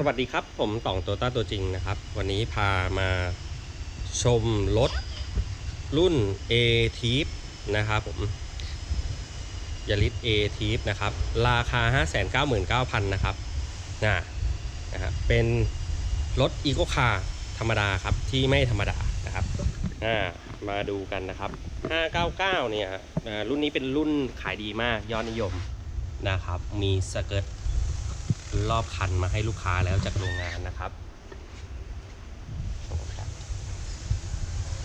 สวัสดีครับ ผมต่องโตต้าตัวจริงนะครับ วันนี้พามาชมรถรุ่น A t i p นะครับผมยาริส A t i p นะครับ ราคา 599,000 นะครับนะนะครับเป็นรถอีโ c คาร์ธรรมดาครับ ที่ไม่ธรรมดานะครับอ่ามาดูกันนะครับ 599 เนี่ยรุ่นนี้เป็นรุ่นขายดีมากยอดนิยมนะครับ มีสเกิร์ต รอบคันมาให้ลูกค้าแล้วจากโรงงานนะครับ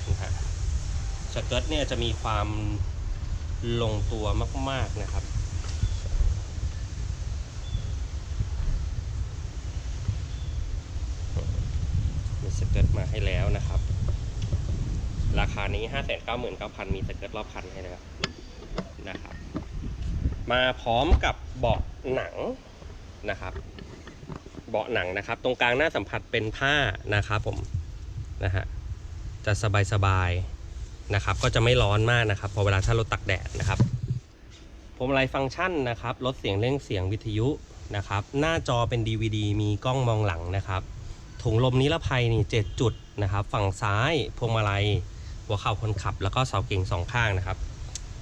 นะฮะสเกิร์ตเนี่ยจะมีความลงตัวมาก ๆนะครับมีสเกิร์ตมาให้แล้วนะครับ ราคานี้ 599,000 มีสเกิร์ตรอบคันให้แล้วนะครับ มาพร้อมกับเบาะหนัง นะครับเบาะหนังนะครับ ตรงกลางหน้าสัมผัสเป็นผ้านะครับผมนะฮะจะสบายสบายๆนะครับ ก็จะไม่ร้อนมากนะครับ พอเวลาถ้ารถตักแดดนะครับพวงมาลัยฟังก์ชันนะครับลดเสียงเร่งเสียงวิทยุนะครับ หน้าจอเป็น DVD มีกล้องมองหลังนะครับ ถุงลมนิรภัยนี่7จุดนะครับ ฝั่งซ้ายพวงมาลัยหัวเข่าคนขับ แล้วก็เสาเก่งสองข้างนะครับ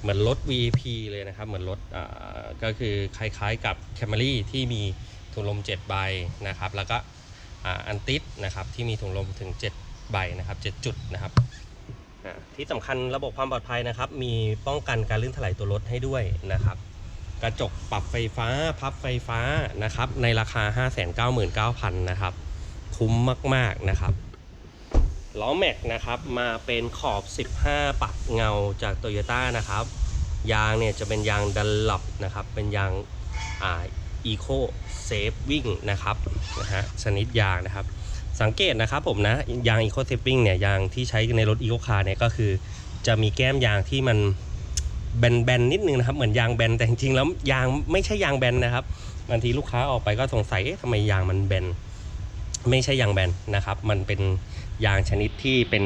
เหมือนรถ VP เลยนะครับ เหมือนรถ ก็คือคล้ายๆกับ Camry ที่มีถุงลม 7 ใบนะครับ แล้วก็อันติสนะครับที่มีถุงลมถึง 7 ใบนะครับ 7 จุดนะครับที่สำคัญระบบความปลอดภัยนะครับ มีป้องกันการลื่นถลายตัวรถให้ด้วยนะครับ กระจกปรับไฟฟ้าพับไฟฟ้านะครับ ในราคา 599,000นะครับ คุ้มมากๆนะครับล้อแม็กนะครับมาเป็นขอบ 15 ปัดเงาจากโตโยต้านะครับ ยางเนี่ยจะเป็นยางดันหลับนะครับ เป็นยางอ่าอีโคเซฟวิ่งนะครับนะฮะชนิดยางนะครับ สังเกตนะครับผมนะยางอีโคเซฟวิ่งเนี่ยยางที่ใช้ในรถอีโคคาร์เนี่ยก็คือจะมีแก้มยางที่มันแบนๆนิดนึงนะครับ เหมือนยางแบนแต่จริงๆแล้วยางไม่ใช่ยางแบนนะครับบางทีลูกค้าออกไปก็สงสัยเอ๊ะทำไมยางมันแบนไม่ใช่ยางแบนนะครับ มันเป็นยางชนิดที่เป็น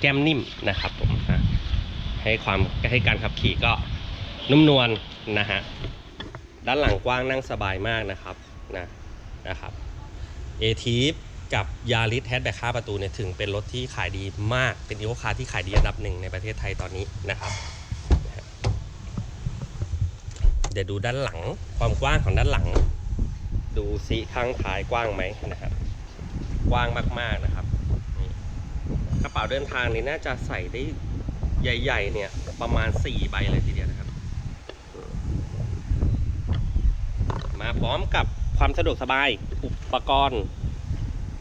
แก้มนิ่มนะครับผมนะให้ความให้การขับขี่ก็ นุ่มนวลนะฮะด้านหลังกว้างนั่งสบายมากนะครับนะนะครับเอทีฟกับยาริสแฮชแบ็คข้าประตูเนี่ยถึงเป็นรถที่ขายดีมากเป็นอีโคคาร์ที่ขายดีอันดับหนึ่งในประเทศไทยตอนนี้นะครับ เดี๋ยวดูด้านหลังความกว้างของด้านหลัง ดูซิข้างท้ายกว้างไหมนะครับ กว้างมากๆนะครับกระเป๋าเดินทางนี่น่าจะใส่ได้ใหญ่ ๆ เนี่ยประมาณ 4 ใบเลยทีเดียวนะครับ มาพร้อมกับความสะดวกสบายอุปกรณ์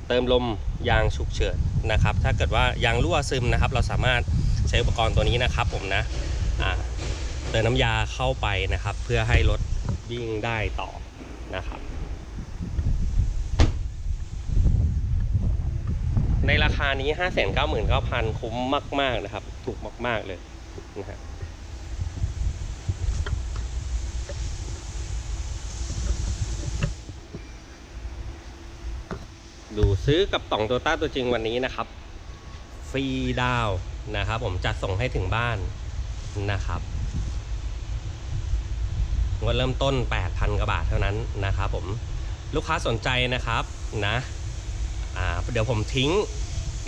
เติมลมยางฉุกเฉินนะครับ ถ้าเกิดว่ายางรั่วซึมนะครับ เราสามารถใช้อุปกรณ์ตัวนี้นะครับ ผมนะเติมน้ำยาเข้าไปนะครับ เพื่อให้รถวิ่งได้ต่อนะครับ ในราคานี้ 5 9 9 0 0 0 คุ้มมาก ๆ นะครับ ถูกมาก ๆ เลยนะฮะ ดูซื้อกับต่องโตต้าตัวจริงวันนี้นะครับฟรีดาวนะครับผมจัดส่งให้ถึงบ้านนะครับงวดเริ่มต้น 8,000กว่าบาทเท่านั้นนะครับผมลูกค้าสนใจนะครับนะอ่าเดี๋ยวผมทิ้ง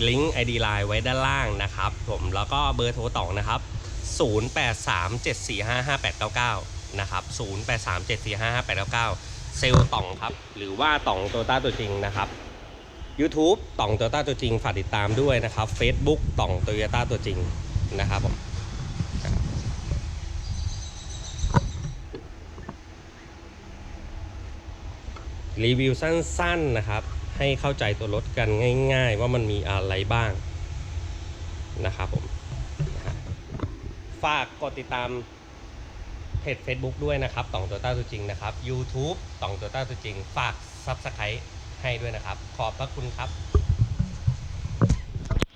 ลิงก์ ID Line ไว้ด้านล่างนะครับผมแล้วก็เบอร์โทรต่องนะครับ 0837455899 นะครับ 0837455899 เซลต่องครับ หรือว่าต่องโตต้าตัวจริงนะครับ YouTube ต่องโตโยต้าตัวจริงฝากติดตามด้วยนะครับ Facebook ต่องโตโยต้าตัวจริงนะครับผมรีวิวสั้นๆนะครับ ให้เข้าใจตัวรถกันง่าย ๆ ว่ามันมีอะไรบ้างนะครับผมฝากกดติดตามเพจ Facebook ด้วยนะครับต่องตัวต้าตัวจริงนะครับ YouTube ต่องตัวต้าตัวจริง ฝาก Subscribe ให้ด้วยนะครับ ขอบพระคุณครับ